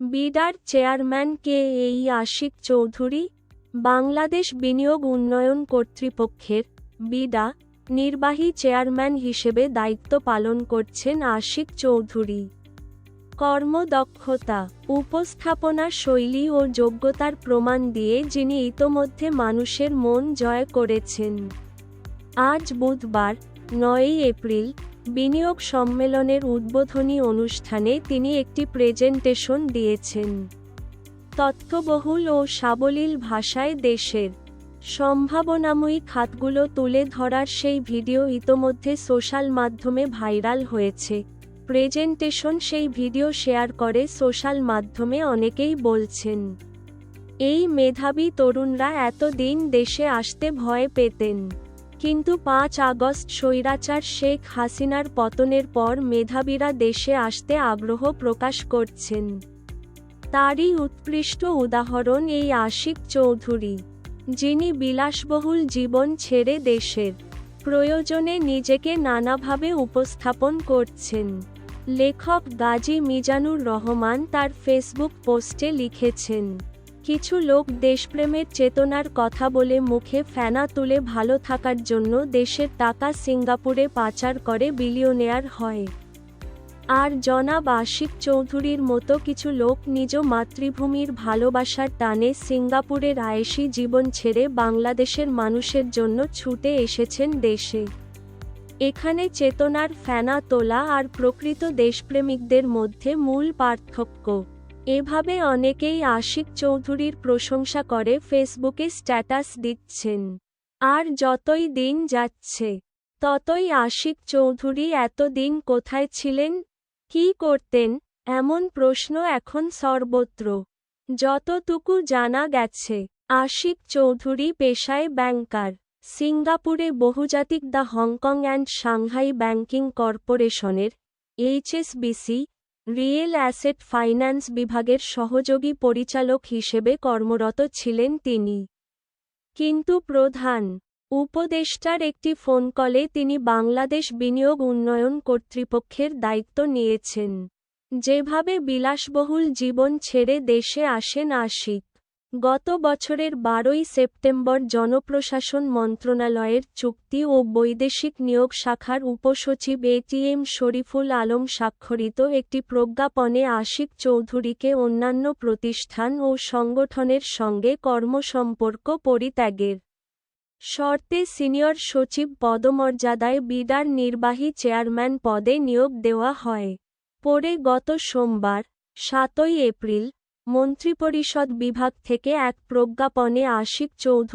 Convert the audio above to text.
বিডার chairman কে এই আশিক চৌধুরী, বাংলাদেশ বিনিয়োগ উন্নয়ন কর্তৃপক্ষের বিডা নির্বাহী চেয়ারম্যান হিসেবে দায়িত্ব পালন করছেন আশিক চৌধুরী। কর্মদক্ষতা, উপস্থাপনা শৈলী ও যোগ্যতার প্রমাণ দিয়ে যিনি ইতোমধ্যে মানুষের মন জয় করেছেন। আজ বুধবার, নয়ই এপ্রিল বিনিয়োগ সম্মেলনের উদ্বোধনী অনুষ্ঠানে তিনি একটি প্রেজেন্টেশন দিয়েছেন। তথ্যবহুল ও সাবলীল ভাষায় দেশের সম্ভাবনাময়ী খাতগুলো তুলে ধরার সেই ভিডিও ইতোমধ্যে সোশ্যাল মাধ্যমে ভাইরাল হয়েছে। প্রেজেন্টেশন সেই ভিডিও শেয়ার করে সোশ্যাল মাধ্যমে অনেকেই বলছেন, এই মেধাবী তরুণরা এতদিন দেশে আসতে ভয় পেতেন। কিন্তু পাঁচ আগস্ট স্বৈরাচার শেখ হাসিনার পতনের পর মেধাবীরা দেশে আসতে আগ্রহ প্রকাশ করছেন। তারই উৎকৃষ্ট উদাহরণ এই আশিক চৌধুরী, যিনি বিলাসবহুল জীবন ছেড়ে দেশের প্রয়োজনে নিজেকে নানাভাবে উপস্থাপন করছেন। লেখক গাজী মিজানুর রহমান তার ফেসবুক পোস্টে লিখেছেন কিছু লোক দেশপ্রেমের চেতনার কথা বলে মুখে ফেনা তুলে ভালো থাকার জন্য দেশের টাকা সিঙ্গাপুরে পাচার করে বিলিয়নেয়ার হয়। আর জনাব আশিক চৌধুরীর মতো কিছু লোক নিজ মাতৃভূমির ভালোবাসার টানে সিঙ্গাপুরের আয়েসি জীবন ছেড়ে বাংলাদেশের মানুষের জন্য ছুটে এসেছেন দেশে। এখানে চেতনার ফেনা তোলা আর প্রকৃত দেশপ্রেমিকদের মধ্যে মূল পার্থক্য। এভাবে অনেকেই আশিক চৌধুরীর প্রশংসা করে ফেসবুকে স্ট্যাটাস দিচ্ছেন। আর যতই দিন যাচ্ছে, ততই আশিক চৌধুরী এতদিন কোথায় ছিলেন, কি করতেন, এমন প্রশ্ন এখন সর্বত্র। যতটুকু জানা গেছে, আশিক চৌধুরী পেশায় ব্যাংকার, সিঙ্গাপুরে বহুজাতিক the Hong Kong and Shanghai banking কর্পোরেশনের, এইচএসবিসি রিয়েল অ্যাসেট ফাইন্যান্স বিভাগের সহযোগী পরিচালক হিসেবে কর্মরত ছিলেন তিনি। কিন্তু প্রধান উপদেষ্টার একটি ফোন কলে তিনি বাংলাদেশ বিনিয়োগ উন্নয়ন কর্তৃপক্ষের দায়িত্ব নিয়েছেন। যেভাবে বিলাসবহুল জীবন ছেড়ে দেশে আসেন আশিক গত বছরের বারোই সেপ্টেম্বর জনপ্রশাসন মন্ত্রণালয়ের চুক্তি ও বৈদেশিক নিয়োগ শাখার উপসচিব এটিএম শরীফুল আলম স্বাক্ষরিত একটি প্রজ্ঞাপনে আশিক চৌধুরীকে অন্যান্য প্রতিষ্ঠান ও সংগঠনের সঙ্গে কর্মসম্পর্ক পরিত্যাগের শর্তে সিনিয়র সচিব পদমর্যাদায় বিডার নির্বাহী চেয়ারম্যান পদে নিয়োগ দেওয়া হয়। পরে গত সোমবার, সাতই এপ্রিল মন্ত্রিপরিষদ বিভাগ থেকে এক প্রজ্ঞাপনে আশিক চৌধুরী